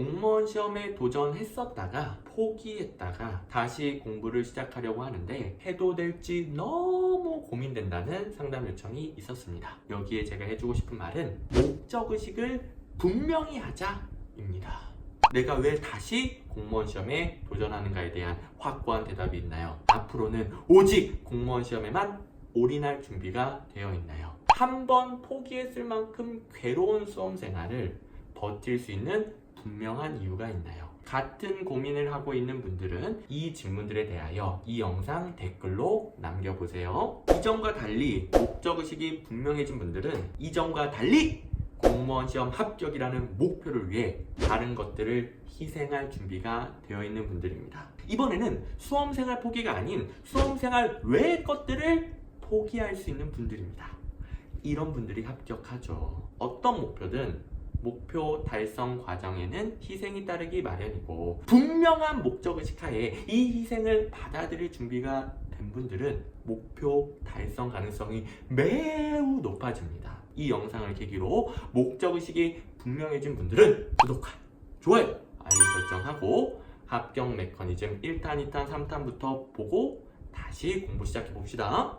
공무원 시험에 도전했었다가 포기했다가 다시 공부를 시작하려고 하는데 해도 될지 너무 고민된다는 상담 요청이 있었습니다. 여기에 제가 해주고 싶은 말은 목적의식을 분명히 하자입니다. 내가 왜 다시 공무원 시험에 도전하는가에 대한 확고한 대답이 있나요? 앞으로는 오직 공무원 시험에만 올인할 준비가 되어 있나요? 한 번 포기했을 만큼 괴로운 수험 생활을 버틸 수 있는 분명한 이유가 있나요? 같은 고민을 하고 있는 분들은 이 질문들에 대하여 이 영상 댓글로 남겨보세요. 이전과 달리 목적의식이 분명해진 분들은 이전과 달리 공무원 시험 합격이라는 목표를 위해 다른 것들을 희생할 준비가 되어 있는 분들입니다. 이번에는 수험생활 포기가 아닌 수험생활 외의 것들을 포기할 수 있는 분들입니다. 이런 분들이 합격하죠. 어떤 목표든 목표 달성 과정에는 희생이 따르기 마련이고 분명한 목적의식 하에 이 희생을 받아들일 준비가 된 분들은 목표 달성 가능성이 매우 높아집니다. 이 영상을 계기로 목적의식이 분명해진 분들은 구독과 좋아요, 알림 설정하고 합격 메커니즘 1탄, 2탄, 3탄부터 보고 다시 공부 시작해 봅시다.